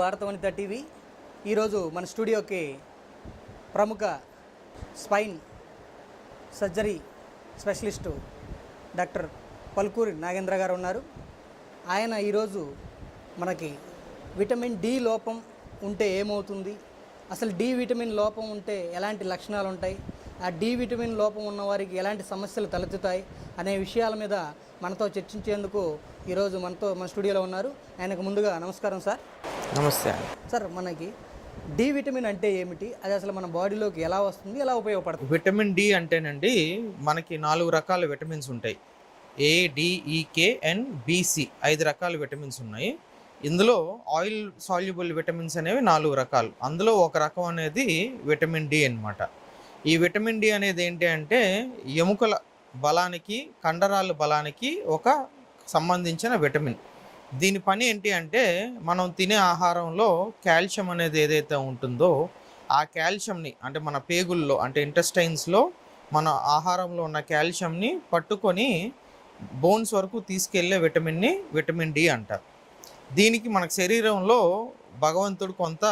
భారత వనిత టీవీ. ఈరోజు మన స్టూడియోకి ప్రముఖ spine surgery specialist doctor Palkuri Nagendra garu ఉన్నారు. ఆయన ఈరోజు మనకి విటమిన్ డి లోపం ఉంటే ఏమవుతుంది? అసలు డి విటమిన్ లోపం ఉంటే ఎలాంటి లక్షణాలు ఉంటాయి? ఆ డి విటమిన్ లోపం ఉన్న వారికి ఎలాంటి సమస్యలు తలెత్తుతాయి? అనే విషయాల మీద మనతో చర్చించేందుకు ఈరోజు మనతో మన స్టూడియోలో ఉన్నారు. ఆయనకు ముందుగా నమస్కారం సార్. నమస్తే అండి. సార్ మనకి డి విటమిన్ అంటే ఏమిటి? అది అసలు మన బాడీలోకి ఎలా వస్తుంది? ఎలా ఉపయోగపడుతుంది? విటమిన్ డి అంటేనండి మనకి నాలుగు రకాల విటమిన్స్ ఉంటాయి. ఏ డిఈకే అండ్ బీసీ ఐదు రకాల విటమిన్స్ ఉన్నాయి. ఇందులో ఆయిల్ సాల్యుబుల్ విటమిన్స్ అనేవి నాలుగు రకాలు. అందులో ఒక రకం అనేది విటమిన్ డి అన్నమాట. ఈ విటమిన్ డి అనేది ఏంటి అంటే ఎముకల బలానికి కండరాల బలానికి ఒక సంబంధించిన విటమిన్. దీని పని ఏంటి అంటే మనం తినే ఆహారంలో కాల్షియం అనేది ఏదైతే ఉంటుందో ఆ కాల్షియంని అంటే మన పేగుల్లో అంటే ఇంటెస్టైన్స్లో మన ఆహారంలో ఉన్న కాల్షియంని పట్టుకొని బోన్స్ వరకు తీసుకెళ్ళే విటమిన్ని విటమిన్ డి అంటారు. దీనికి మన శరీరంలో భగవంతుడు కొంత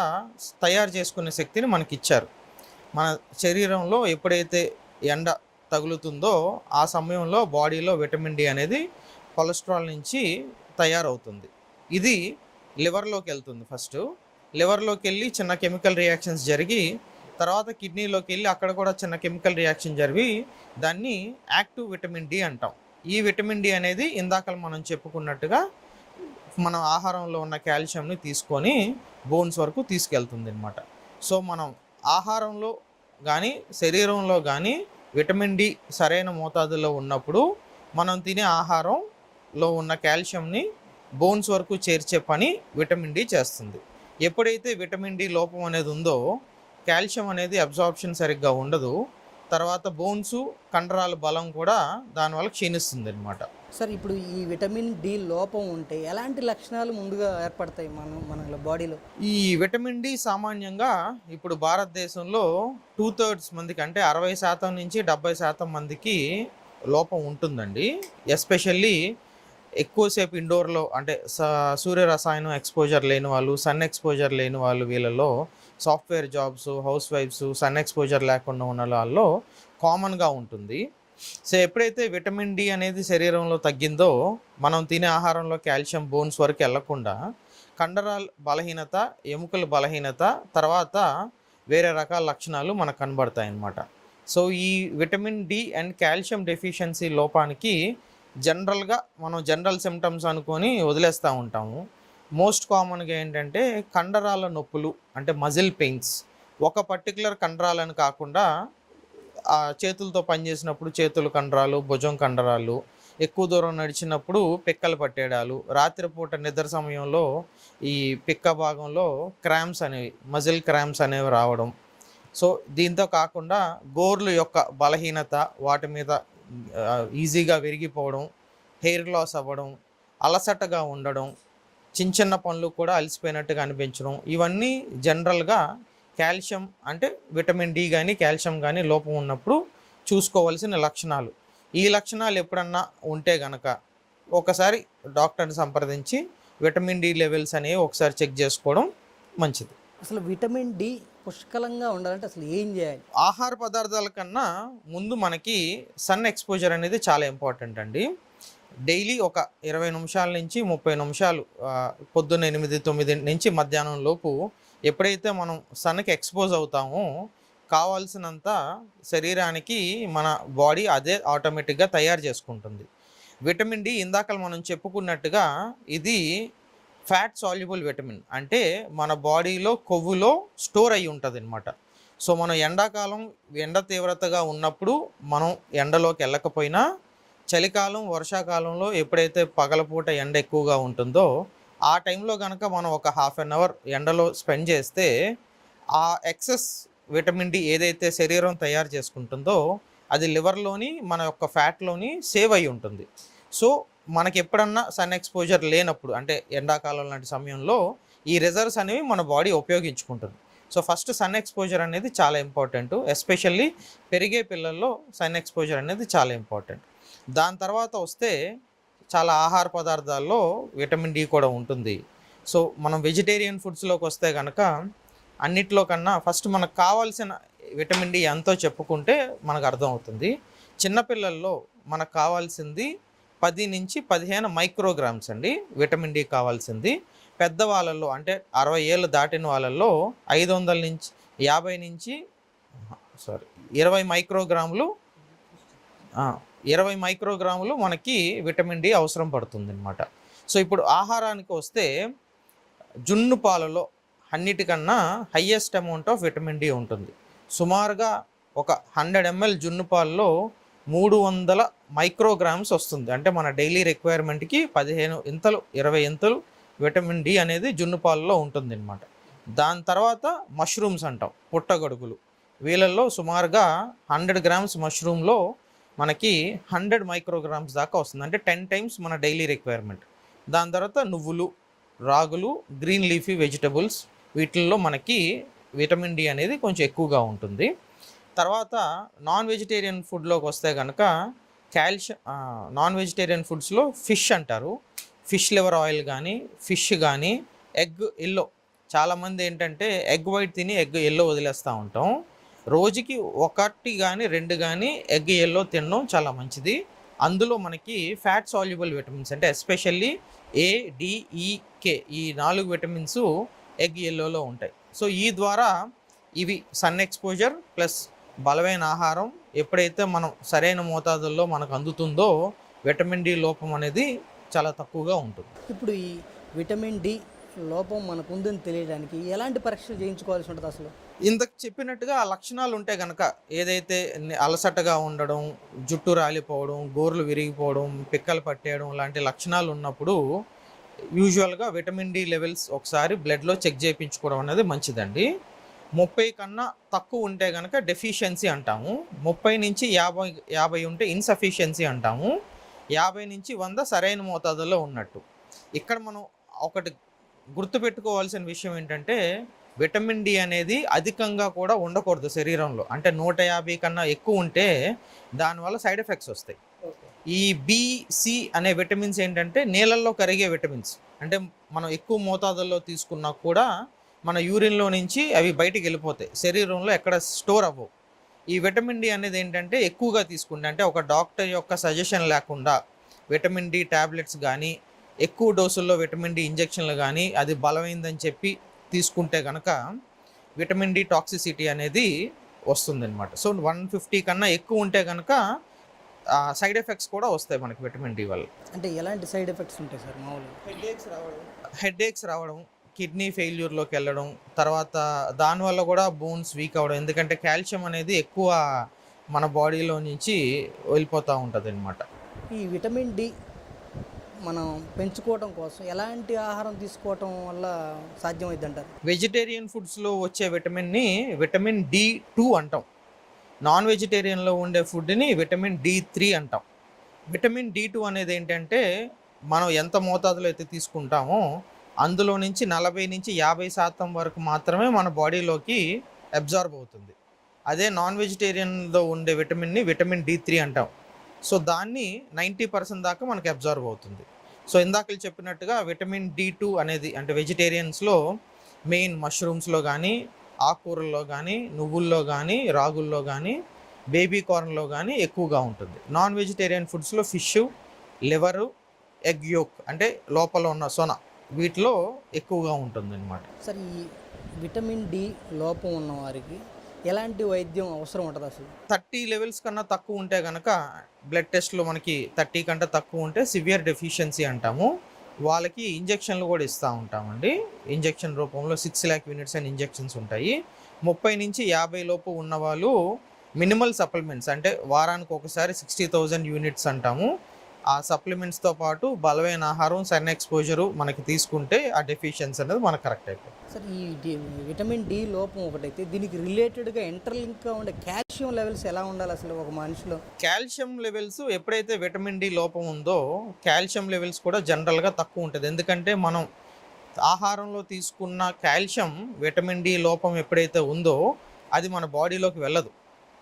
తయారు చేసుకునే శక్తిని మనకి ఇచ్చారు మన శరీరంలో ఎప్పుడైతే ఎండ తగులుతుందో ఆ సమయంలో బాడీలో విటమిన్ డి అనేది కొలెస్ట్రాల్ నుంచి తయారవుతుంది. ఇది లివర్లోకి వెళ్తుంది ఫస్ట్. లివర్లోకి వెళ్ళి చిన్న కెమికల్ రియాక్షన్స్ జరిగి తర్వాత కిడ్నీలోకి వెళ్ళి అక్కడ కూడా చిన్న కెమికల్ రియాక్షన్ జరిగి దాన్ని యాక్టివ్ విటమిన్ డి అంటాం. ఈ విటమిన్ డి అనేది ఇందాక మనం చెప్పుకున్నట్టుగా మన ఆహారంలో ఉన్న కాల్షియంని తీసుకొని బోన్స్ వరకు తీసుకెళ్తుంది అనమాట సో మనం ఆహారంలో కానీ శరీరంలో కానీ విటమిన్ డి సరైన మోతాదులో ఉన్నప్పుడు మనం తినే ఆహారం ఆహారంలో ఉన్న కాల్షియంని బోన్స్ వరకు చేర్చే పని విటమిన్ డి చేస్తుంది. ఎప్పుడైతే విటమిన్ డి లోపం అనేది ఉందో కాల్షియం అనేది అబ్జార్ప్షన్ సరిగ్గా ఉండదు. తర్వాత బోన్స్ కండరాల బలం కూడా దానివల్ల క్షీణిస్తుంది అనమాట సార్ ఇప్పుడు ఈ విటమిన్ డి లోపం ఉంటే ఎలాంటి లక్షణాలు ముందుగా ఏర్పడతాయి మన మన బాడీలో? ఈ విటమిన్ డి సామాన్యంగా ఇప్పుడు భారతదేశంలో టూ థర్డ్స్ మందికి అంటే అరవై శాతం నుంచి డెబ్బై శాతం మందికి లోపం ఉంటుందండి. ఎస్పెషల్లీ ఎక్కువసేపు ఇండోర్లో అంటే స- సూర్య రసాయనం ఎక్స్పోజర్ లేని వాళ్ళు సన్ ఎక్స్పోజర్ లేని వాళ్ళు వీళ్ళలో software jobs house wives sun exposure లేకుండా ఉన్న వాళ్ళలో కామన్గా ఉంటుంది. సో ఎప్పుడైతే విటమిన్ డి అనేది శరీరంలో తగ్గిందో మనం తినే ఆహారంలో కాల్షియం బోన్స్ వరకు వెళ్ళకుండా కండరాల బలహీనత ఎముకల బలహీనత తర్వాత వేరే రకాల లక్షణాలు మనకు కనబడతాయి అన్నమాట సో ఈ vitamin D and calcium deficiency లోపానికి జనరల్గా మనం జనరల్ సిమ్టమ్స్ అనుకొని వదిలేస్తూ ఉంటాము. మోస్ట్ కామన్గా ఏంటంటే కండరాల నొప్పులు అంటే మజిల్ పెయిన్స్. ఒక పర్టికులర్ కండరాలను కాకుండా ఆ చేతులతో పనిచేసినప్పుడు చేతుల కండరాలు భుజం కండరాలు ఎక్కువ దూరం నడిచినప్పుడు పిక్కలు పట్టేయడాలు రాత్రిపూట నిద్ర సమయంలో ఈ పిక్క భాగంలో క్రామ్స్ అనేవి మజిల్ క్రామ్స్ అనేవి రావడం. సో దీంతో కాకుండా గోర్లు యొక్క బలహీనత వాటి మీద ఈజీగా విరిగిపోవడం హెయిర్ లాస్ అవ్వడం అలసటగా ఉండడం చిన్న చిన్న పనులు కూడా అలసిపోయినట్టుగా అనిపించడం ఇవన్నీ జనరల్గా కాల్షియం అంటే విటమిన్ డి కానీ కాల్షియం కానీ లోపం ఉన్నప్పుడు చూసుకోవాల్సిన లక్షణాలు. ఈ లక్షణాలు ఎప్పుడన్నా ఉంటే గనక ఒకసారి డాక్టర్ని సంప్రదించి విటమిన్ డి లెవెల్స్ అనేవి ఒకసారి చెక్ చేసుకోవడం మంచిది. అసలు విటమిన్ డి పుష్కలంగా ఉండాలంటే అసలు ఏం చేయాలి? ఆహార పదార్థాల కన్నా ముందు మనకి సన్ ఎక్స్పోజర్ అనేది చాలా ఇంపార్టెంట్ అండి. డైలీ ఒక ఇరవై నిమిషాల నుంచి ముప్పై నిమిషాలు పొద్దున్న ఎనిమిది తొమ్మిది నుంచి మధ్యాహ్నం లోపు ఎప్పుడైతే మనం సన్కి ఎక్స్పోజ్ అవుతామో కావాల్సినంత శరీరానికి మన బాడీ అదే ఆటోమేటిక్గా తయారు చేసుకుంటుంది. విటమిన్ డి ఇందాక మనం చెప్పుకున్నట్టుగా ఇది ఫ్యాట్ సాల్యుబుల్ విటమిన్ అంటే మన బాడీలో కొవ్వులో స్టోర్ అయి ఉంటుంది అనమాట సో మనం ఎండాకాలం ఎండ తీవ్రతగా ఉన్నప్పుడు మనం ఎండలోకి వెళ్ళకపోయినా చలికాలం వర్షాకాలంలో ఎప్పుడైతే పగలపూట ఎండ ఎక్కువగా ఉంటుందో ఆ టైంలో కనుక మనం ఒక హాఫ్ అన్ అవర్ ఎండలో స్పెండ్ చేస్తే ఆ ఎక్సెస్ విటమిన్ డి ఏదైతే శరీరం తయారు చేసుకుంటుందో అది లివర్లోని మన యొక్క ఫ్యాట్లోని సేవ్ అయి ఉంటుంది. సో మనకి ఎప్పుడన్నా సన్ ఎక్స్పోజర్ లేనప్పుడు అంటే ఎండాకాలం లాంటి సమయంలో ఈ రిజర్వ్స్ అనేవి మన బాడీ ఉపయోగించుకుంటుంది. సో ఫస్ట్ సన్ ఎక్స్పోజర్ అనేది చాలా ఇంపార్టెంట్. ఎస్పెషల్లీ పెరిగే పిల్లల్లో సన్ ఎక్స్పోజర్ అనేది చాలా ఇంపార్టెంట్. దాని తర్వాత వస్తే చాలా ఆహార పదార్థాల్లో విటమిన్ డి కూడా ఉంటుంది. సో మనం వెజిటేరియన్ ఫుడ్స్లోకి వస్తే కనుక అన్నిట్లో కన్నా ఫస్ట్ మనకు కావాల్సిన విటమిన్ డి ఎంతో చెప్పుకుంటే మనకు అర్థమవుతుంది. చిన్నపిల్లల్లో మనకు కావాల్సింది పది నుంచి పదిహేను మైక్రోగ్రామ్స్ అండి విటమిన్ డి కావాల్సింది. పెద్ద వాళ్ళల్లో అంటే అరవై ఏళ్ళు దాటిన వాళ్ళల్లో ఐదు వందల నుంచి యాభై నుంచి సారీ ఇరవై మైక్రోగ్రాములు ఇరవై మైక్రోగ్రాములు మనకి విటమిన్ డి అవసరం పడుతుంది అనమాట సో ఇప్పుడు ఆహారానికి వస్తే జున్ను పాలలో అన్నిటికన్నా highest amount of vitamin D ఉంటుంది. సుమారుగా ఒక హండ్రెడ్ ఎంఎల్ జున్ను పాలలో మూడు వందల మైక్రోగ్రామ్స్ వస్తుంది. అంటే మన డైలీ రిక్వైర్మెంట్కి పదిహేను ఇంతలు ఇరవై ఇంతలు విటమిన్ డి అనేది జున్ను పాలలో ఉంటుంది అనమాట దాని తర్వాత మష్రూమ్స్ అంటాం పుట్టగొడుగులు. వీళ్ళల్లో సుమారుగా హండ్రెడ్ గ్రామ్స్ మష్రూమ్లో మనకి హండ్రెడ్ మైక్రోగ్రామ్స్ దాకా వస్తుంది. అంటే టెన్ టైమ్స్ మన డైలీ రిక్వైర్మెంట్. దాని తర్వాత నువ్వులు రాగులు గ్రీన్ లీఫీ వెజిటబుల్స్ వీటిల్లో మనకి విటమిన్ డి అనేది కొంచెం ఎక్కువగా ఉంటుంది. తర్వాత నాన్ వెజిటేరియన్ ఫుడ్లోకి వస్తే కనుక కాల్షియం నాన్ వెజిటేరియన్ ఫుడ్స్లో ఫిష్ అంటారు. ఫిష్ లివర్ ఆయిల్ కానీ ఫిష్ కానీ ఎగ్ ఎల్లో చాలామంది ఏంటంటే ఎగ్ వైట్ తిని ఎగ్ ఎల్లో వదిలేస్తూ ఉంటాం. రోజుకి ఒకటి కానీ రెండు కానీ ఎగ్ ఎల్లో తినడం చాలా మంచిది. అందులో మనకి ఫ్యాట్ సాల్యుబుల్ విటమిన్స్ అంటే especially A D E K ఈ నాలుగు విటమిన్స్ ఎగ్ ఎల్లోలో ఉంటాయి. సో ఈ ద్వారా ఇవి సన్ ఎక్స్పోజర్ ప్లస్ బలమైన ఆహారం ఎప్పుడైతే మనం సరైన మోతాదుల్లో మనకు అందుతుందో విటమిన్ డి లోపం అనేది చాలా తక్కువగా ఉంటుంది. ఇప్పుడు ఈ విటమిన్ డి లోపం మనకు ఉందని తెలియడానికి ఎలాంటి పరీక్షలు చేయించుకోవాల్సి ఉంటుంది అసలు? ఇంతకు చెప్పినట్టుగా ఆ లక్షణాలు ఉంటే కనుక ఏదైతే అలసటగా ఉండడం జుట్టు రాలిపోవడం గోర్లు విరిగిపోవడం పిక్కలు పట్టేయడం లాంటి లక్షణాలు ఉన్నప్పుడు యూజువల్గా విటమిన్ డి లెవెల్స్ ఒకసారి బ్లడ్లో చెక్ చేయించుకోవడం అనేది మంచిదండి. ముప్పై కన్నా తక్కువ ఉంటే కనుక డెఫిషియన్సీ అంటాము. ముప్పై నుంచి యాభై యాభై ఉంటే ఇన్సఫిషియన్సీ అంటాము. యాభై నుంచి వంద సరైన మోతాదులో ఉన్నట్టు. ఇక్కడ మనం ఒకటి గుర్తుపెట్టుకోవాల్సిన విషయం ఏంటంటే విటమిన్ డి అనేది అధికంగా కూడా ఉండకూడదు శరీరంలో. అంటే నూట యాభై కన్నా ఎక్కువ ఉంటే దానివల్ల సైడ్ ఎఫెక్ట్స్ వస్తాయి. ఈ బిసి అనే విటమిన్స్ ఏంటంటే నీళ్ళల్లో కరిగే విటమిన్స్ అంటే మనం ఎక్కువ మోతాదుల్లో తీసుకున్నా కూడా మన యూరిన్లో నుంచి అవి బయటికి వెళ్ళిపోతాయి. శరీరంలో ఎక్కడ స్టోర్ అవ్వవు. ఈ విటమిన్ డి అనేది ఏంటంటే ఎక్కువగా తీసుకుంటే అంటే ఒక డాక్టర్ యొక్క సజెషన్ లేకుండా విటమిన్ డి ట్యాబ్లెట్స్ కానీ ఎక్కువ డోసుల్లో విటమిన్ డి ఇంజెక్షన్లు కానీ అది బలమైందని చెప్పి తీసుకుంటే కనుక విటమిన్ డి టాక్సిసిటీ అనేది వస్తుందన్నమాట. సో వన్ ఫిఫ్టీ కన్నా ఎక్కువ ఉంటే కనుక సైడ్ ఎఫెక్ట్స్ కూడా వస్తాయి మనకి విటమిన్ డి వల్ల. అంటే ఎలాంటి సైడ్ ఎఫెక్ట్స్ ఉంటాయి సార్ మామూలుగా? హెడ్ ఏక్స్ రావడం కిడ్నీ ఫెయిల్యూర్లోకి వెళ్ళడం తర్వాత దానివల్ల కూడా బోన్స్ వీక్ అవ్వడం ఎందుకంటే కాల్షియం అనేది ఎక్కువ మన బాడీలో నుంచి వెళ్ళిపోతూ ఉంటుంది అనమాట ఈ విటమిన్ డి మనం పెంచుకోవడం కోసం ఎలాంటి ఆహారం తీసుకోవటం వల్ల సాధ్యమైంది అంటారు వెజిటేరియన్ ఫుడ్స్లో వచ్చే విటమిన్ని విటమిన్ డి టూ అంటాం. నాన్ వెజిటేరియన్లో ఉండే ఫుడ్ని విటమిన్ డి త్రీ అంటాం. విటమిన్ డి టూ అనేది ఏంటంటే మనం ఎంత మోతాదులో అయితే తీసుకుంటామో అందులో నుంచి నలభై నుంచి యాభై శాతం వరకు మాత్రమే మన బాడీలోకి అబ్జార్బ్ అవుతుంది. అదే నాన్ వెజిటేరియన్లో ఉండే విటమిన్ని విటమిన్ డి త్రీ అంటాం. సో దాన్ని నైంటీ పర్సెంట్ దాకా మనకి అబ్జార్బ్ అవుతుంది. సో ఇందాక చెప్పినట్టుగా విటమిన్ డి టూ అనేది అంటే వెజిటేరియన్స్లో మెయిన్ మష్రూమ్స్లో కానీ ఆకుకూరల్లో కానీ నువ్వుల్లో కానీ రాగుల్లో కానీ బేబీ కార్న్లో కానీ ఎక్కువగా ఉంటుంది. నాన్ వెజిటేరియన్ ఫుడ్స్లో ఫిష్ లివరు ఎగ్ యోక్ అంటే లోపల ఉన్న సొన వీటిలో ఎక్కువగా ఉంటుంది అనమాట సార్ ఈ విటమిన్ డి లోపం ఉన్న వారికి ఎలాంటి వైద్యం అవసరం ఉంటుంది అసలు థర్టీ లెవెల్స్ కన్నా తక్కువ ఉంటే కనుక బ్లడ్ టెస్ట్లో మనకి థర్టీ కంటే తక్కువ ఉంటే సివియర్ డెఫిషియన్సీ అంటాము. వాళ్ళకి ఇంజెక్షన్లు కూడా ఇస్తూ ఉంటామండి. ఇంజెక్షన్ రూపంలో six lakh units and injections ఉంటాయి. ముప్పై నుంచి యాభై లోపు ఉన్న వాళ్ళు మినిమల్ సప్లిమెంట్స్ అంటే వారానికి ఒకసారి సిక్స్టీ థౌజండ్ యూనిట్స్ అంటాము. ఆ సప్లిమెంట్స్తో పాటు బలమైన ఆహారం సన్ ఎక్స్పోజరు మనకి తీసుకుంటే ఆ డెఫిషియన్సీ అనేది మనకు కరెక్ట్ అయిపోతుంది. సార్ ఈ విటమిన్ డి లోపం ఒకటైతే దీనికి రిలేటెడ్గా ఇంటర్లింక్గా ఉండే కాల్షియం లెవెల్స్ ఎలా ఉండాలి అసలు ఒక మనిషిలో? కాల్షియం లెవెల్స్ ఎప్పుడైతే విటమిన్ డి లోపం ఉందో కాల్షియం లెవెల్స్ కూడా జనరల్గా తక్కువ ఉంటుంది. ఎందుకంటే మనం ఆహారంలో తీసుకున్న కాల్షియం విటమిన్ డి లోపం ఎప్పుడైతే ఉందో అది మన బాడీలోకి వెళ్ళదు.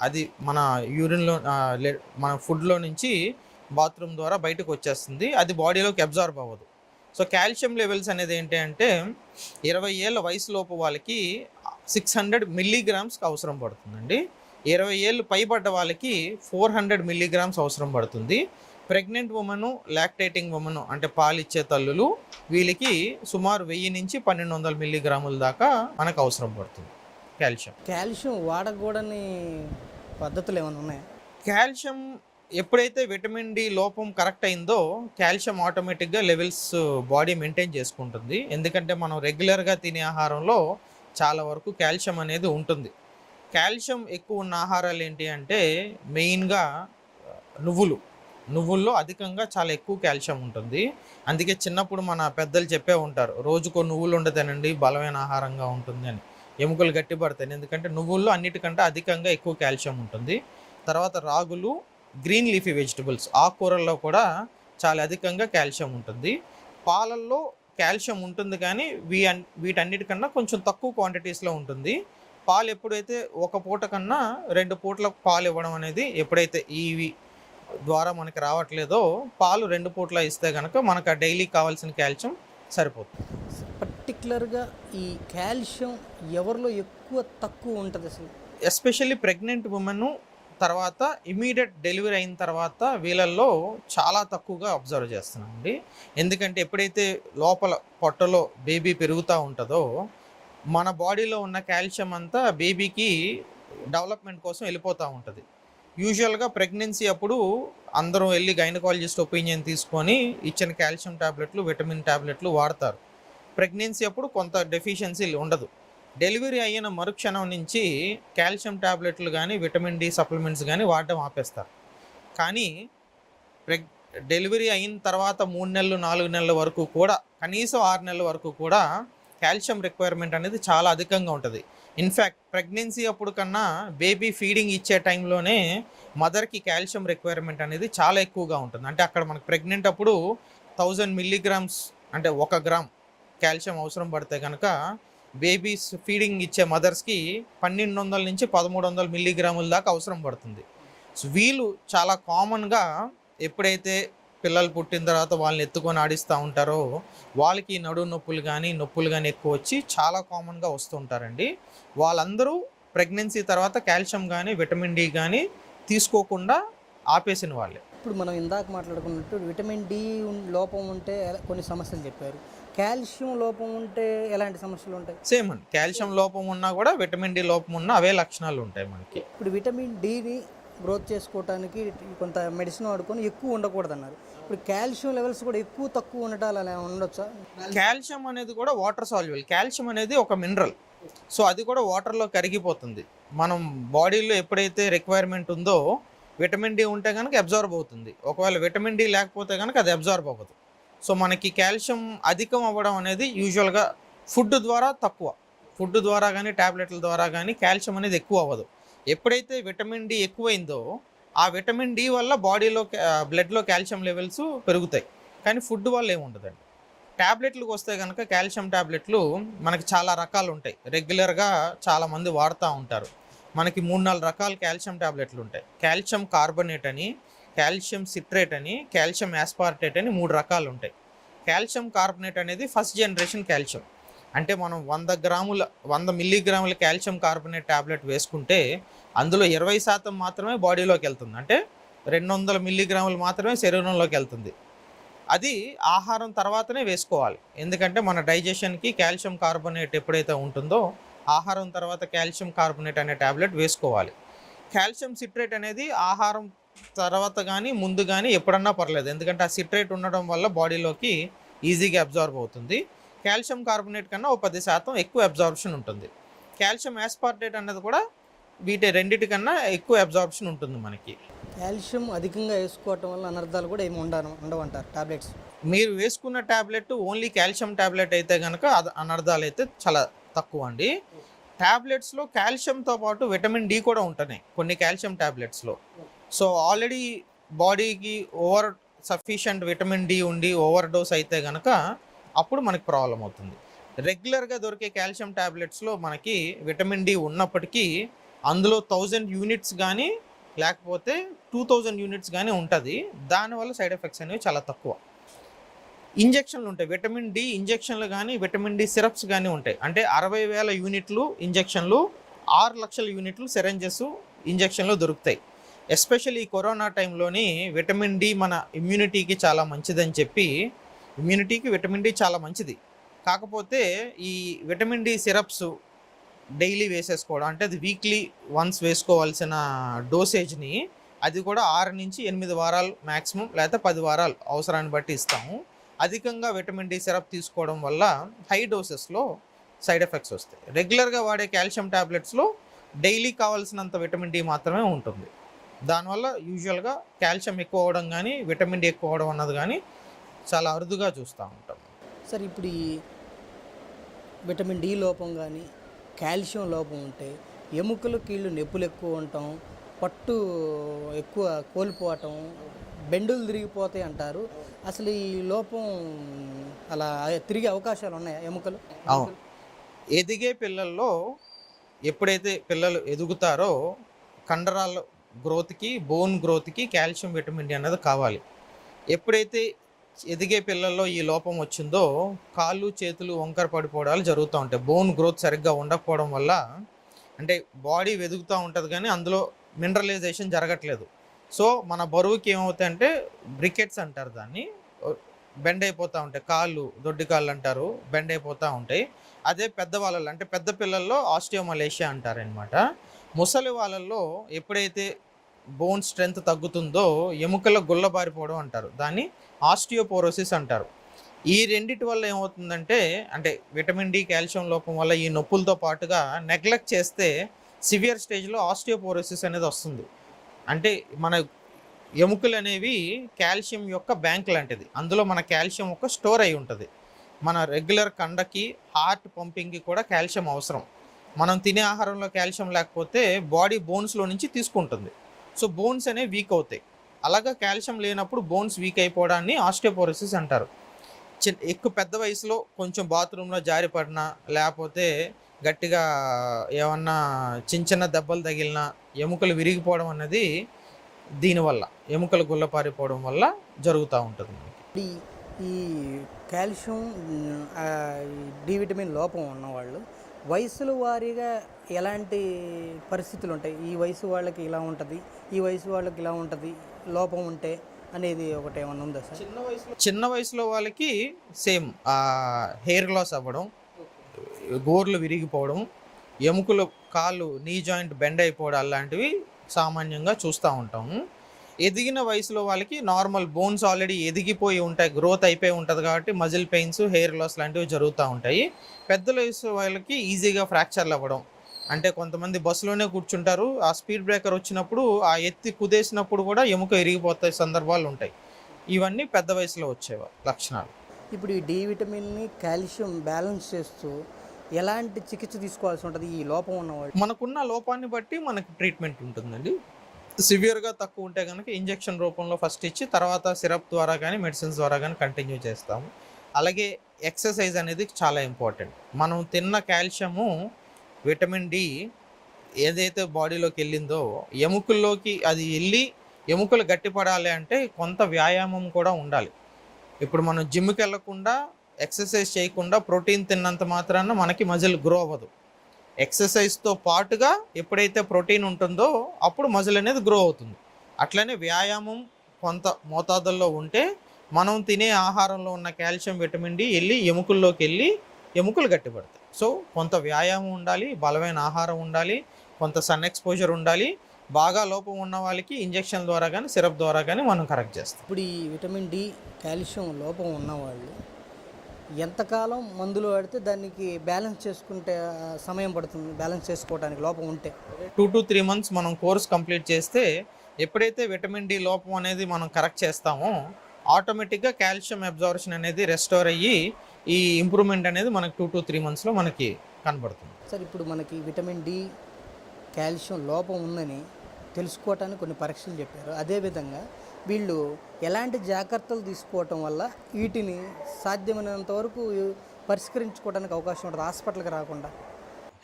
అది మన యూరిన్లో మన ఫుడ్లో నుంచి బాత్రూమ్ ద్వారా బయటకు వచ్చేస్తుంది. అది బాడీలోకి అబ్జార్బ్ అవ్వదు. సో కాల్షియం లెవెల్స్ అనేది ఏంటి అంటే ఇరవై ఏళ్ళ వయసులోపు వాళ్ళకి సిక్స్ హండ్రెడ్ మిల్లీగ్రామ్స్కి అవసరం పడుతుందండి. ఇరవై ఏళ్ళు పైబడ్డ వాళ్ళకి ఫోర్ హండ్రెడ్ మిల్లీగ్రామ్స్ అవసరం పడుతుంది. ప్రెగ్నెంట్ ఉమెన్ లాక్టేటింగ్ ఉమెన్ అంటే పాలిచ్చే తల్లులు వీళ్ళకి సుమారు వెయ్యి నుంచి పన్నెండు వందల మిల్లీగ్రాముల దాకా మనకు అవసరం పడుతుంది కాల్షియం కాల్షియం వాడకూడని పద్ధతులు ఏమైనా ఉన్నాయా? కాల్షియం ఎప్పుడైతే విటమిన్ డి లోపం కరెక్ట్ అయిందో కాల్షియం ఆటోమేటిక్గా లెవెల్స్ బాడీ మెయింటైన్ చేసుకుంటుంది. ఎందుకంటే మనం రెగ్యులర్గా తినే ఆహారంలో చాలా వరకు కాల్షియం అనేది ఉంటుంది. కాల్షియం ఎక్కువ ఉన్న ఆహారాలు ఏంటి అంటే మెయిన్గా నువ్వులు. నువ్వుల్లో అధికంగా చాలా ఎక్కువ కాల్షియం ఉంటుంది. అందుకే చిన్నప్పుడు మన పెద్దలు చెప్పే ఉంటారు రోజుకో నువ్వులు ఉండదనండి బలమైన ఆహారంగా ఉంటుంది అని. ఎముకలు గట్టిపడతాయి. ఎందుకంటే నువ్వుల్లో అన్నిటికంటే అధికంగా ఎక్కువ కాల్షియం ఉంటుంది. తర్వాత రాగులు గ్రీన్ లీఫీ వెజిటబుల్స్. ఆకుకూరల్లో కూడా చాలా అధికంగా కాల్షియం ఉంటుంది. పాలల్లో కాల్షియం ఉంటుంది కానీ వీ వీటన్నిటికన్నా కొంచెం తక్కువ క్వాంటిటీస్లో ఉంటుంది. పాలు ఎప్పుడైతే ఒక పూట కన్నా రెండు పూటల పాలు ఇవ్వడం అనేది ఎప్పుడైతే ఈ ద్వారా మనకి రావట్లేదో పాలు రెండు పూట్ల ఇస్తే కనుక మనకు ఆ డైలీ కావాల్సిన కాల్షియం సరిపోతుంది. పర్టికులర్గా ఈ కాల్షియం ఎవరిలో ఎక్కువ తక్కువ ఉంటుంది అసలు? ఎస్పెషల్లీ ప్రెగ్నెంట్ ఉమెన్ తర్వాత ఇమీడియట్ డెలివరీ అయిన తర్వాత వీళ్ళల్లో చాలా తక్కువగా అబ్జర్వ్ చేస్తున్నామండి. ఎందుకంటే ఎప్పుడైతే లోపల పొట్టలో బేబీ పెరుగుతూ ఉంటుందో మన బాడీలో ఉన్న కాల్షియం అంతా బేబీకి డెవలప్మెంట్ కోసం వెళ్ళిపోతూ ఉంటుంది. యూజువల్గా ప్రెగ్నెన్సీ అప్పుడు అందరం వెళ్ళి గైనకాలజిస్ట్ ఒపీనియన్ తీసుకొని ఇచ్చిన కాల్షియం టాబ్లెట్లు విటమిన్ టాబ్లెట్లు వాడతారు. ప్రెగ్నెన్సీ అప్పుడు కొంత డెఫిషియన్సీ ఉండదు. డెలివరీ అయిన మరుక్షణం నుంచి కాల్షియం టాబ్లెట్లు కానీ విటమిన్ డి సప్లిమెంట్స్ కానీ వాడడం ఆపేస్తారు. కానీ ప్రెగ్ డెలివరీ అయిన తర్వాత మూడు నెలలు నాలుగు నెలల వరకు కూడా కనీసం ఆరు నెలల వరకు కూడా కాల్షియం రిక్వైర్మెంట్ అనేది చాలా అధికంగా ఉంటుంది. ఇన్ఫ్యాక్ట్ ప్రెగ్నెన్సీ అప్పుడు కన్నా బేబీ ఫీడింగ్ ఇచ్చే టైంలోనే మదర్కి కాల్షియం రిక్వైర్మెంట్ అనేది చాలా ఎక్కువగా ఉంటుంది. అంటే అక్కడ మనకు ప్రెగ్నెంట్ అప్పుడు థౌజండ్ మిల్లీగ్రామ్స్ అంటే ఒక గ్రామ్ కాల్షియం అవసరం పడితే కనుక బేబీస్ ఫీడింగ్ ఇచ్చే మదర్స్కి పన్నెండు వందల నుంచి పదమూడు వందల మిల్లీగ్రాముల దాకా అవసరం పడుతుంది. సో వీళ్ళు చాలా కామన్గా ఎప్పుడైతే పిల్లలు పుట్టిన తర్వాత వాళ్ళని ఎత్తుకొని ఆడిస్తూ ఉంటారో వాళ్ళకి నడు నొప్పులు కానీ నొప్పులు కానీ ఎక్కువ వచ్చి చాలా కామన్గా వస్తుంటారండి వాళ్ళందరూ ప్రెగ్నెన్సీ తర్వాత కాల్షియం కానీ విటమిన్ డి కానీ తీసుకోకుండా ఆపేసిన వాళ్ళే. ఇప్పుడు మనం ఇందాక మాట్లాడుకున్నట్టు విటమిన్ డి లోపం ఉంటే కొన్ని సమస్యలు చెప్పారు. కాల్షియం లోపం ఉంటే ఎలాంటి సమస్యలు ఉంటాయి? సేమ్ అండి. కాల్షియం లోపం ఉన్నా కూడా విటమిన్ డి లోపం ఉన్నా అవే లక్షణాలు ఉంటాయి మనకి. ఇప్పుడు విటమిన్ డిని గ్రోత్ చేసుకోవడానికి కొంత మెడిసిన్ వాడుకొని ఎక్కువ ఉండకూడదు అన్నారు ఇప్పుడు కాల్షియం లెవెల్స్ కూడా ఎక్కువ తక్కువ ఉండటాలు అలా ఉండొచ్చా? కాల్షియం అనేది కూడా వాటర్ సాల్యుబుల్. కాల్షియం అనేది ఒక మినరల్. సో అది కూడా వాటర్లో కరిగిపోతుంది. మనం బాడీలో ఎప్పుడైతే రిక్వైర్మెంట్ ఉందో విటమిన్ డి ఉంటే కనుక అబ్జార్బ్ అవుతుంది. ఒకవేళ విటమిన్ డి లేకపోతే కనుక అది అబ్జార్బ్ అవ్వదు. సో మనకి కాల్షియం అధికం అవ్వడం అనేది యూజువల్గా ఫుడ్ ద్వారా తక్కువ. ఫుడ్ ద్వారా కానీ ట్యాబ్లెట్ల ద్వారా కానీ కాల్షియం అనేది ఎక్కువ అవ్వదు. ఎప్పుడైతే విటమిన్ డి ఎక్కువైందో ఆ విటమిన్ డి వల్ల బాడీలో బ్లడ్లో కాల్షియం లెవెల్స్ పెరుగుతాయి. కానీ ఫుడ్ వల్ల ఏముండదండి ట్యాబ్లెట్లకు వస్తే కనుక కాల్షియం ట్యాబ్లెట్లు మనకి చాలా రకాలు ఉంటాయి. రెగ్యులర్గా చాలామంది వాడుతూ ఉంటారు. మనకి మూడు నాలుగు రకాల కాల్షియం ట్యాబ్లెట్లు ఉంటాయి. కాల్షియం కార్బనేట్ అని కాల్షియం సిట్రేట్ అని కాల్షియం యాస్పార్టేట్ అని మూడు రకాలు ఉంటాయి కాల్షియం కార్బోనేట్ అనేది ఫస్ట్ జనరేషన్ కాల్షియం. అంటే మనం వంద గ్రాముల వంద మిల్లీగ్రాముల కాల్షియం కార్బోనేట్ ట్యాబ్లెట్ వేసుకుంటే అందులో ఇరవై శాతం మాత్రమే బాడీలోకి వెళ్తుంది. అంటే రెండు వందల మిల్లీగ్రాములు మాత్రమే శరీరంలోకి వెళ్తుంది. అది ఆహారం తర్వాతనే వేసుకోవాలి. ఎందుకంటే మన డైజెషన్కి కాల్షియం కార్బోనేట్ ఎప్పుడైతే ఉంటుందో ఆహారం తర్వాత కాల్షియం కార్బోనేట్ అనే ట్యాబ్లెట్ వేసుకోవాలి. కాల్షియం సిట్రేట్ అనేది ఆహారం తర్వాత కానీ ముందు కానీ ఎప్పుడన్నా పర్లేదు. ఎందుకంటే ఆ సిట్రేట్ ఉండడం వల్ల బాడీలోకి ఈజీగా అబ్జార్బ్ అవుతుంది. కాల్షియం కార్బోనేట్ కన్నా ఒక పది శాతం ఎక్కువ అబ్జార్ప్షన్ ఉంటుంది. కాల్షియం యాస్పార్టేట్ అన్నది కూడా వీటి రెండిటికన్నా ఎక్కువ అబ్జార్ప్షన్ ఉంటుంది మనకి. కాల్షియం అధికంగా వేసుకోవటం వల్ల అనర్థాలు కూడా ఏమి ఉండను ఉండవంటారు టాబ్లెట్స్? మీరు వేసుకున్న ట్యాబ్లెట్ ఓన్లీ కాల్షియం ట్యాబ్లెట్ అయితే కనుక అది అనర్థాలు అయితే చాలా తక్కువ అండి. ట్యాబ్లెట్స్లో కాల్షియంతో పాటు విటమిన్ డి కూడా ఉంటున్నాయి కొన్ని కాల్షియం ట్యాబ్లెట్స్లో సో ఆల్రెడీ బాడీకి ఓవర్ సఫిషియంట్ విటమిన్ డి ఉండి ఓవర్ డోస్ అయితే కనుక అప్పుడు మనకి ప్రాబ్లం అవుతుంది. రెగ్యులర్గా దొరికే కాల్షియం ట్యాబ్లెట్స్లో మనకి విటమిన్ డి ఉన్నప్పటికీ అందులో థౌజండ్ యూనిట్స్ కానీ లేకపోతే టూ థౌజండ్ యూనిట్స్ కానీ ఉంటుంది. దానివల్ల సైడ్ ఎఫెక్ట్స్ అనేవి చాలా తక్కువ. ఇంజెక్షన్లు ఉంటాయి. విటమిన్ డి ఇంజెక్షన్లు కానీ విటమిన్ డి సిరప్స్ కానీ ఉంటాయి. అంటే అరవై వేల యూనిట్లు ఇంజెక్షన్లు ఆరు లక్షల యూనిట్లు సెరెంజెస్ ఇంజెక్షన్లు దొరుకుతాయి. ఎస్పెషల్లీ ఈ కరోనా టైంలోని విటమిన్ డి మన ఇమ్యూనిటీకి చాలా మంచిదని చెప్పి ఇమ్యూనిటీకి విటమిన్ డి చాలా మంచిది. కాకపోతే ఈ విటమిన్ డి సిరప్స్ డైలీ వేసేసుకోవడం అంటే అది వీక్లీ వన్స్ వేసుకోవాల్సిన డోసేజ్ని అది కూడా ఆరు నుంచి ఎనిమిది వారాలు మ్యాక్సిమం లేకపోతే పది వారాలు అవసరాన్ని బట్టి ఇస్తాము. అధికంగా విటమిన్ డి సిరప్ తీసుకోవడం వల్ల హై డోసెస్లో సైడ్ ఎఫెక్ట్స్ వస్తాయి. రెగ్యులర్గా వాడే కాల్షియం ట్యాబ్లెట్స్లో డైలీ కావాల్సినంత విటమిన్ డి మాత్రమే ఉంటుంది. దానివల్ల యూజువల్గా కాల్షియం ఎక్కువ అవడం కానీ విటమిన్ డి ఎక్కువ అవడం అన్నది కానీ చాలా అరుదుగా చూస్తూ ఉంటాం. సార్ ఇప్పుడు ఈ విటమిన్ డి లోపం కానీ కాల్షియం లోపం ఉంటే ఎముకలు కీళ్ళు నొప్పులు ఎక్కువ ఉండటం పట్టు ఎక్కువ కోల్పోవటం బెండులు తిరిగిపోతాయి అంటారు. అసలు ఈ లోపం అలా తిరిగే అవకాశాలు ఉన్నాయా ఎముకలు? అవును. ఎదిగే పిల్లల్లో ఎప్పుడైతే పిల్లలు ఎదుగుతారో కండరాల గ్రోత్కి బోన్ గ్రోత్కి కాల్షియం విటమిన్ డి అనేది కావాలి. ఎప్పుడైతే ఎదిగే పిల్లల్లో ఈ లోపం వచ్చిందో కాళ్ళు చేతులు వంకర పడిపోవడాలు జరుగుతూ ఉంటాయి. బోన్ గ్రోత్ సరిగ్గా ఉండకపోవడం వల్ల అంటే బాడీ వెదుగుతూ ఉంటుంది కానీ అందులో మినరలైజేషన్ జరగట్లేదు. సో మన బరువుకి ఏమవుతాయంటే బ్రికెట్స్ అంటారు దాన్ని. బెండ్ అయిపోతూ ఉంటాయి. కాళ్ళు దొడ్డి కాళ్ళు అంటారు. బెండ్ అయిపోతూ ఉంటాయి. అదే పెద్దవాళ్ళలో అంటే పెద్ద పిల్లల్లో ఆస్టియోమలేషియా అంటారనమాట ముసలి వాళ్ళల్లో ఎప్పుడైతే బోన్ స్ట్రెంగ్త్ తగ్గుతుందో ఎముకల గుల్లబారిపోవడం అంటారు. దాన్ని ఆస్టియోపోరోసిస్ అంటారు. ఈ రెండిటి వల్ల ఏమవుతుందంటే అంటే విటమిన్ డి కాల్షియం లోపం వల్ల ఈ నొప్పులతో పాటుగా నెగ్లెక్ట్ చేస్తే సివియర్ స్టేజ్లో ఆస్టియోపోరోసిస్ అనేది వస్తుంది. అంటే మన ఎముకలు అనేవి కాల్షియం యొక్క బ్యాంక్ లాంటిది. అందులో మన కాల్షియం ఒక స్టోర్ అయి ఉంటుంది. మన రెగ్యులర్ కండకి హార్ట్ పంపింగ్కి కూడా కాల్షియం అవసరం. మనం తినే ఆహారంలో కాల్షియం లేకపోతే బాడీ బోన్స్లో నుంచి తీసుకుంటుంది. సో బోన్స్ అనేవి వీక్ అవుతాయి. అలాగా కాల్షియం లేనప్పుడు బోన్స్ వీక్ అయిపోవడాన్ని ఆస్టియోపోరోసిస్ అంటారు. చిన్న ఎక్కువ పెద్ద వయసులో కొంచెం బాత్రూంలో జారిపడినా లేకపోతే గట్టిగా ఏమన్నా చిన్న చిన్న దెబ్బలు తగిలినా ఎముకలు విరిగిపోవడం అన్నది దీనివల్ల ఎముకలు గుల్లపారిపోవడం వల్ల జరుగుతూ ఉంటుంది మనకి. ఈ కాల్షియం డి విటమిన్ లోపం ఉన్నవాళ్ళు వయసుల వారీగా ఎలాంటి పరిస్థితులు ఉంటాయి ఈ వయసు వాళ్ళకి ఇలా ఉంటుంది ఈ వయసు వాళ్ళకి ఇలా ఉంటుంది లోపం ఉంటే అనేది ఒకటి ఏమన్నా ఉందా సార్? చిన్న వయసులో చిన్న వయసులో వాళ్ళకి సేమ్ హెయిర్ లాస్ అవ్వడం గోర్లు విరిగిపోవడం ఎముకలు కాళ్ళు నీ జాయింట్ బెండ్ అయిపోవడం అలాంటివి సామాన్యంగా చూస్తూ ఉంటాము. ఎదిగిన వయసులో వాళ్ళకి నార్మల్ బోన్స్ ఆల్రెడీ ఎదిగిపోయి ఉంటాయి గ్రోత్ అయిపోయి ఉంటుంది కాబట్టి మజిల్ పెయిన్స్ హెయిర్ లాస్ లాంటివి జరుగుతూ ఉంటాయి. పెద్ద వయసు వాళ్ళకి ఈజీగా ఫ్రాక్చర్లు అవ్వడం. అంటే కొంతమంది బస్సులోనే కూర్చుంటారు ఆ స్పీడ్ బ్రేకర్ వచ్చినప్పుడు ఆ ఎత్తి కుదేసినప్పుడు కూడా ఎముక ఇరిగిపోతాయి సందర్భాలు ఉంటాయి. ఇవన్నీ పెద్ద వయసులో వచ్చేవా లక్షణాలు. ఇప్పుడు ఈ డి విటమిన్ని కాల్షియం బ్యాలెన్స్ చేస్తూ ఎలాంటి చికిత్స తీసుకోవాల్సి ఉంటుంది ఈ లోపం ఉన్నవాళ్ళు? మనకున్న లోపాన్ని బట్టి మనకి ట్రీట్మెంట్ ఉంటుందండి. సివియర్గా తక్కువ ఉంటే కనుక ఇంజెక్షన్ రూపంలో ఫస్ట్ ఇచ్చి తర్వాత సిరప్ ద్వారా కానీ మెడిసిన్స్ ద్వారా కానీ కంటిన్యూ చేస్తాము. అలాగే ఎక్సర్సైజ్ అనేది చాలా ఇంపార్టెంట్. మనం తిన్న కాల్షియము విటమిన్ డి ఏదైతే బాడీలోకి వెళ్ళిందో ఎముకల్లోకి అది వెళ్ళి ఎముకలు గట్టిపడాలి అంటే కొంత వ్యాయామం కూడా ఉండాలి. ఇప్పుడు మనం జిమ్కి వెళ్ళకుండా ఎక్సర్సైజ్ చేయకుండా ప్రోటీన్ తిన్నంత మాత్రాన మనకి మజిల్ గ్రో అవ్వదు. ఎక్సర్సైజ్తో పాటుగా ఎప్పుడైతే ప్రోటీన్ ఉంటుందో అప్పుడు మజిల్ అనేది గ్రో అవుతుంది. అట్లనే వ్యాయామం కొంత మోతాదుల్లో ఉంటే మనం తినే ఆహారంలో ఉన్న కాల్షియం విటమిన్ డి వెళ్ళి ఎముకల్లోకి వెళ్ళి ఎముకలు గట్టిపడతాయి. సో కొంత వ్యాయామం ఉండాలి బలమైన ఆహారం ఉండాలి కొంత సన్ ఎక్స్పోజర్ ఉండాలి బాగా లోపం ఉన్న వాళ్ళకి ఇంజెక్షన్ ద్వారా కానీ సిరప్ ద్వారా కానీ మనం కరెక్ట్ చేస్తాం. ఇప్పుడు ఈ విటమిన్ డి కాల్షియం లోపం ఉన్నవాళ్ళు ఎంతకాలం మందులు వాడితే దానికి బ్యాలెన్స్ చేసుకుంటే సమయం పడుతుంది బ్యాలెన్స్ చేసుకోవడానికి లోపం ఉంటే? టూ టు త్రీ మంత్స్ మనం కోర్స్ కంప్లీట్ చేస్తే ఎప్పుడైతే విటమిన్ డి లోపం అనేది మనం కరెక్ట్ చేస్తామో ఆటోమేటిక్గా కాల్షియం అబ్జార్ప్షన్ అనేది రెస్టోర్ అయ్యి ఈ ఇంప్రూవ్మెంట్ అనేది మనకి టూ టు త్రీ మంత్స్లో మనకి కనబడుతుంది. సార్ ఇప్పుడు మనకి విటమిన్ డి కాల్షియం లోపం ఉందని తెలుసుకోవటానికి కొన్ని పరీక్షలు చెప్పారు. అదేవిధంగా వీళ్ళు ఎలాంటి జాగ్రత్తలు తీసుకోవటం వల్ల వీటిని సాధ్యమైనంత వరకు పరిష్కరించుకోవడానికి అవకాశం ఉంటుంది హాస్పిటల్కి రాకుండా.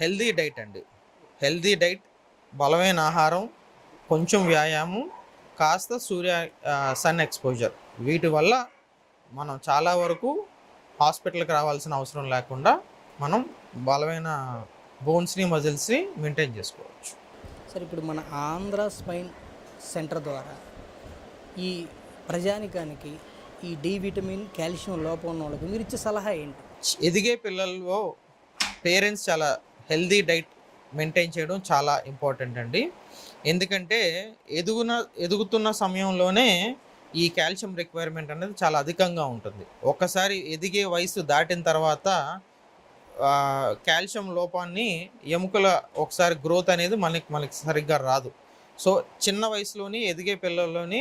హెల్దీ డైట్ అండి. హెల్దీ డైట్ బలమైన ఆహారం కొంచెం వ్యాయామం కాస్త సూర్య సన్ ఎక్స్పోజర్. వీటి వల్ల మనం చాలా వరకు హాస్పిటల్కి రావాల్సిన అవసరం లేకుండా మనం బలమైన బోన్స్ని మజిల్స్ని మెయింటైన్ చేసుకోవచ్చు. సార్ ఇప్పుడు మన ఆంధ్ర స్పైన్ సెంటర్ ద్వారా ఈ ప్రజానికానికి ఈ డి విటమిన్ కాల్షియం లోపం ఉన్న వాళ్ళకి మీరు ఇచ్చే సలహా ఏంటి? ఎదిగే పిల్లల్లో పేరెంట్స్ చాలా హెల్దీ డైట్ మెయింటైన్ చేయడం చాలా ఇంపార్టెంట్ అండి. ఎందుకంటే ఎదుగున ఎదుగుతున్న సమయంలోనే ఈ కాల్షియం రిక్వైర్మెంట్ అనేది చాలా అధికంగా ఉంటుంది. ఒక్కసారి ఎదిగే వయసు దాటిన తర్వాత కాల్షియం లోపాన్ని ఎముకల ఒకసారి గ్రోత్ అనేది మనకి మనకి సరిగ్గా రాదు. సో చిన్న వయసులోని ఎదిగే పిల్లల్లోని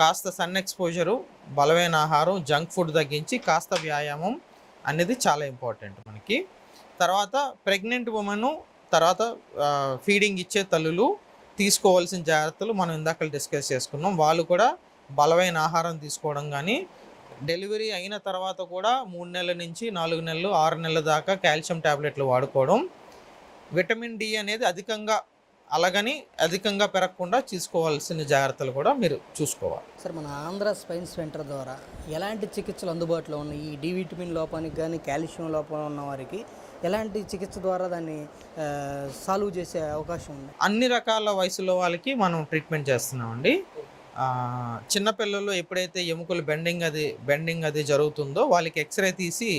కాస్త సన్ ఎక్స్పోజరు బలమైన ఆహారం జంక్ ఫుడ్ తగ్గించి కాస్త వ్యాయామం అనేది చాలా ఇంపార్టెంట్ మనకి. తర్వాత ప్రెగ్నెంట్ ఉమెన్ తర్వాత ఫీడింగ్ ఇచ్చే తల్లులు తీసుకోవాల్సిన జాగ్రత్తలు మనం ఇందాక డిస్కస్ చేసుకున్నాం. వాళ్ళు కూడా బలమైన ఆహారం తీసుకోవడం కానీ డెలివరీ అయిన తర్వాత కూడా మూడు నెలల నుంచి నాలుగు నెలలు ఆరు నెలల దాకా కాల్షియం టాబ్లెట్లు వాడుకోవడం విటమిన్ డి అనేది అధికంగా అలాగని అధికంగా పెరగకుండా తీసుకోవాల్సిన జాగ్రత్తలు కూడా మీరు చూసుకోవాలి. సార్ మన ఆంధ్ర స్పైన్ సెంటర్ ద్వారా ఎలాంటి చికిత్సలు అందుబాటులో ఉన్నాయి? ఈ డి విటమిన్ లోపానికి కానీ కాల్షియం లోపం ఉన్న వారికి ఎలాంటి చికిత్స ద్వారా దాన్ని సాల్వ్ చేసే అవకాశం ఉంది? అన్ని రకాల వయసులో వాళ్ళకి మనం ట్రీట్మెంట్ చేస్తున్నామండి. చిన్నపిల్లలు ఎప్పుడైతే ఎముకలు బెండింగ్ అది బెండింగ్ అది జరుగుతుందో వాళ్ళకి ఎక్స్రే తీసి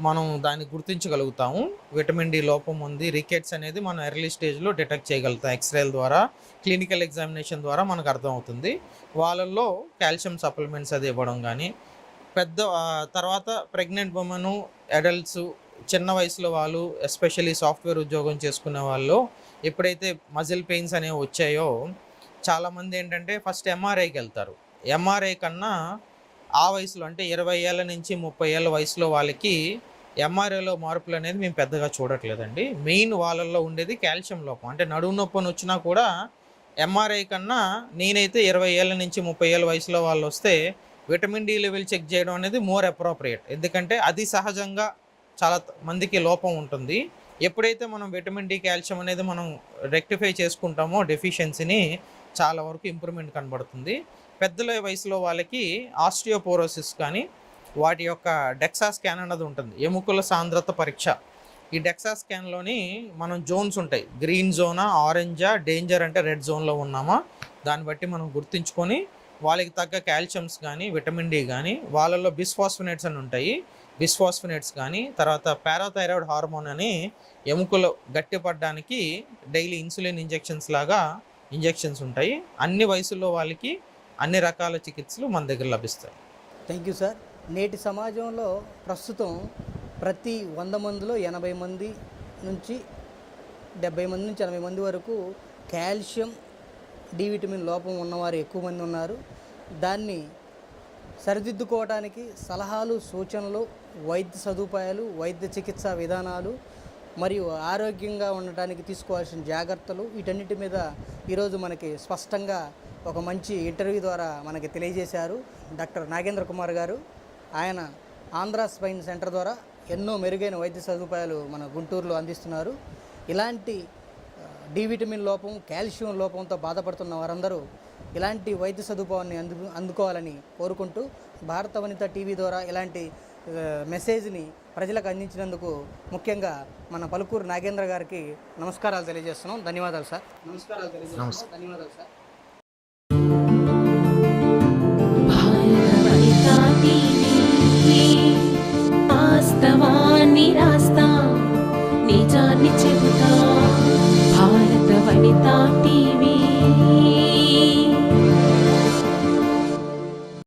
మనం దాన్ని గుర్తించగలుగుతాము. విటమిన్ డి లోపం ఉంది. రికెట్స్ అనేది మనం ఎర్లీ స్టేజ్లో డిటెక్ట్ చేయగలుగుతాం. ఎక్స్రేల ద్వారా క్లినికల్ ఎగ్జామినేషన్ ద్వారా మనకు అర్థమవుతుంది. వాళ్ళల్లో కాల్షియం సప్లిమెంట్స్ అది ఇవ్వడం కానీ పెద్ద తర్వాత ప్రెగ్నెంట్ ఉమెను అడల్ట్స్ చిన్న వయసులో వాళ్ళు ఎస్పెషల్లీ సాఫ్ట్వేర్ ఉద్యోగం చేసుకునే వాళ్ళు ఎప్పుడైతే మజిల్ పెయిన్స్ అనేవి వచ్చాయో చాలామంది ఏంటంటే ఫస్ట్ ఎంఆర్ఐకి వెళ్తారు. ఎంఆర్ఐ కన్నా ఆ వయసులో అంటే ఇరవై ఏళ్ళ నుంచి ముప్పై ఏళ్ళ వయసులో వాళ్ళకి ఎంఆర్ఏలో మార్పులు అనేది మేము పెద్దగా చూడట్లేదండి. మెయిన్ వాళ్ళల్లో ఉండేది కాల్షియం లోపం. అంటే నడుము నొప్పి వచ్చినా కూడా ఎంఆర్ఐ కన్నా నేనైతే ఇరవై ఏళ్ళ నుంచి ముప్పై ఏళ్ళ వయసులో వాళ్ళు వస్తే విటమిన్ డి లెవెల్ చెక్ చేయడం అనేది మోర్ అప్రోప్రియేట్. ఎందుకంటే అది సహజంగా చాలా మందికి లోపం ఉంటుంది. ఎప్పుడైతే మనం విటమిన్ డి కాల్షియం అనేది మనం రెక్టిఫై చేసుకుంటామో డెఫిషియన్సీని చాలా వరకు ఇంప్రూవ్మెంట్ కనబడుతుంది. పెద్దల వయసులో వాళ్ళకి ఆస్టియోపోరోసిస్ కానీ వాటి యొక్క డెక్సా స్కాన్ అన్నది ఉంటుంది. ఎముకల సాంద్రత పరీక్ష. ఈ డెక్సా స్కాన్లోని మనం జోన్స్ ఉంటాయి. గ్రీన్ జోనా ఆరెంజా డేంజర్ అంటే రెడ్ జోన్లో ఉన్నామా? దాన్ని బట్టి మనం గుర్తుంచుకొని వాళ్ళకి తగ్గ కాల్షియమ్స్ కానీ విటమిన్ డి కానీ వాళ్ళల్లో బిస్ఫాస్ఫినేట్స్ అని ఉంటాయి. బిస్ఫాస్ఫినేట్స్ కానీ తర్వాత పారాథైరాయిడ్ హార్మోన్ అని ఎముకలు గట్టిపడడానికి డైలీ ఇన్సులిన్ ఇంజెక్షన్స్ లాగా ఇంజెక్షన్స్ ఉంటాయి. అన్ని వయసుల్లో వాళ్ళకి అన్ని రకాల చికిత్సలు మన దగ్గర లభిస్తాయి. Thank you sir. నేటి సమాజంలో ప్రస్తుతం ప్రతి వంద మందిలో ఎనభై మంది నుంచి డెబ్బై మంది నుంచి ఎనభై మంది వరకు కాల్షియం డి విటమిన్ లోపం ఉన్నవారు ఎక్కువ మంది ఉన్నారు. దాన్ని సరిదిద్దుకోవడానికి సలహాలు సూచనలు వైద్య సదుపాయాలు వైద్య చికిత్సా విధానాలు మరియు ఆరోగ్యంగా ఉండటానికి తీసుకోవాల్సిన జాగ్రత్తలు వీటన్నిటి మీద ఈరోజు మనకి స్పష్టంగా ఒక మంచి ఇంటర్వ్యూ ద్వారా మనకి తెలియజేశారు డాక్టర్ నాగేంద్ర కుమార్ గారు. ఆయన ఆంధ్ర స్పైన్ సెంటర్ ద్వారా ఎన్నో మెరుగైన వైద్య సదుపాయాలు మన గుంటూరులో అందిస్తున్నారు. ఇలాంటి డి విటమిన్ లోపం కాల్షియం లోపంతో బాధపడుతున్న వారందరూ ఇలాంటి వైద్య సదుపాయాన్ని అందు అందుకోవాలని కోరుకుంటూ భారత వనిత టీవీ ద్వారా ఇలాంటి మెసేజ్ని ప్రజలకు అందించినందుకు ముఖ్యంగా మన పలుకూరు నాగేంద్ర గారికి నమస్కారాలు తెలియజేస్తున్నాం. ధన్యవాదాలు సార్. నమస్కారాలు తెలియజేస్తున్నాం. ధన్యవాదాలు సార్. రాస్తా నిజాన్ని చెబుతా